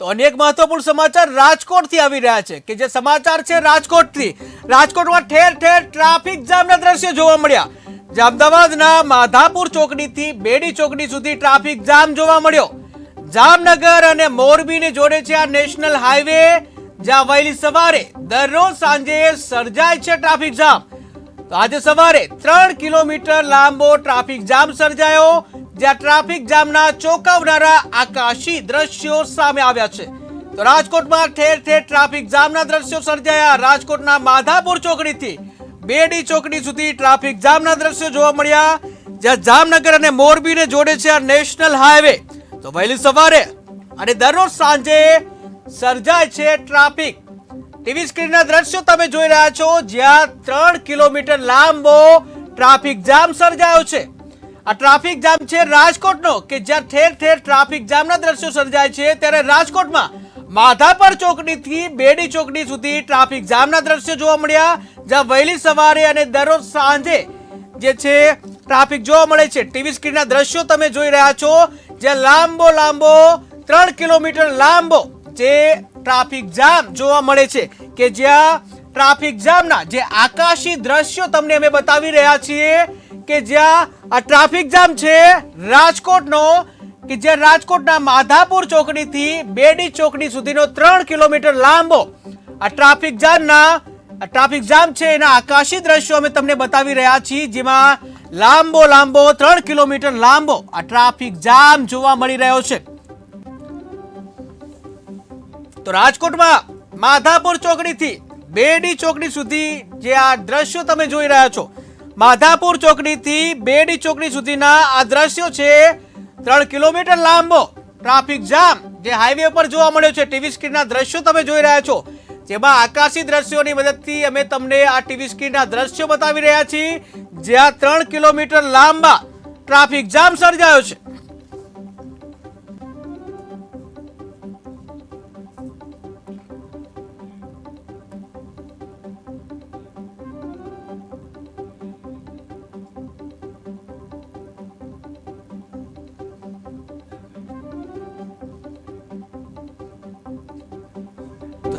તો અનેક મહત્વપૂર્ણ સમાચાર રાજકોટથી આવી રહ્યા છે કે જે સમાચાર છે રાજકોટથી. રાજકોટમાં ઠેર ઠેર ટ્રાફિક જામના દ્રશ્યો જોવા મળ્યા. જે અમદાવાદના માધાપુર ચોકડીથી બેડી ચોકડી સુધી ટ્રાફિક જામ જોવા મળ્યો. જામનગર અને મોરબીને જોડે છે આ નેશનલ હાઈવે. જ્યાં વહેલી સવારે દરરોજ સાંજે સર્જાય છે ટ્રાફિક જામ. તો આજે સવારે ત્રણ કિલોમીટર લાંબો ટ્રાફિક જામ સર્જાયો, જ્યાં ટ્રાફિક જામના ચોંકાવનારા આકાશી દ્રશ્યો સામે આવ્યા છે. તો રાજકોટમાં ઠેર ઠેર ટ્રાફિક જામના દ્રશ્યો સર્જાયા. રાજકોટના માધાપુર ચોકડીથી બેડી ચોકડી સુધી ટ્રાફિક જામના દ્રશ્યો જોવા મળ્યા, જ્યાં જામનગર અને મોરબીને જોડે છે આ નેશનલ હાઈવે. તો વહેલી સવારે અને દરરોજ સાંજે સર્જાય છે ટ્રાફિક ટીવી સ્ક્રીનના દ્રશ્યો તમે જોઈ રહ્યા છો, જ્યાં ત્રણ કિલોમીટર લાંબો ટ્રાફિક જામ સર્જાયો છે. આ ટ્રાફિક જામ છે રાજકોટનો, કે જ્યાં ઠેર ઠેર ટ્રાફિક જામના દ્રશ્યો સર્જાય છે, ત્યારે રાજકોટમાં માધાપર ચોકડીથી બેડી ચોકડી સુધી ટ્રાફિક જામના દ્રશ્યો જોવા મળ્યા, જ્યાં વહેલી સવારે અને દરરોજ સાંજે જે છે ટ્રાફિક જોવા મળે છે. ટીવી સ્ક્રીનના દ્રશ્યો તમે જોઈ રહ્યા છો, જ્યાં લાંબો લાંબો, ત્રણ કિલોમીટર લાંબો જે ટ્રાફિક જામ જોવા મળે છે કે જ્યાં ટ્રાફિક જામના જે આકાશી દ્રશ્યો તમને અમે બતાવી રહ્યા છીએ કે જ્યાં આ ટ્રાફિક જામ છે રાજકોટનો, કે જ્યાં રાજકોટના માધાપુર ચોકડીથી બેડી ચોકડી સુધીનો ત્રણ કિલોમીટર લાંબો આ ટ્રાફિક જામના, આ ટ્રાફિક જામ છે એના આકાશી દ્રશ્યો અમે તમને બતાવી રહ્યા છીએ, જેમાં લાંબો લાંબો ત્રણ કિલોમીટર લાંબો આ ટ્રાફિક જામ જોવા મળી રહ્યો છે. તો રાજકોટમાં માધાપુર ચોકડીથી બેડી ચોકડી સુધી જે આ દ્રશ્યો તમે જોઈ રહ્યા છો, માધાપુર ચોકડીથી બેડી ચોકડી સુધીના આ દ્રશ્યો છે, ત્રણ કિલોમીટર લાંબો ટ્રાફિક જામ જે હાઈવે પર જોવા મળ્યો છે. ટીવી સ્ક્રીનના દ્રશ્યો તમે જોઈ રહ્યા છો. જેમાં આકાશી દ્રશ્યોની મદદથી અમે તમને આ ટીવી સ્ક્રીનના દ્રશ્યો બતાવી રહ્યા છીએ. જ્યાં ત્રણ કિલોમીટર લાંબા ટ્રાફિક જામ સર્જાયો છે.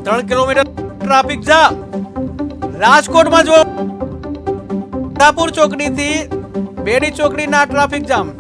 ત્રણ કિલોમીટર ટ્રાફિક જામ રાજકોટમાં જો તાપુર ચોકડીથી બેડી ચોકડીના ટ્રાફિક જામ.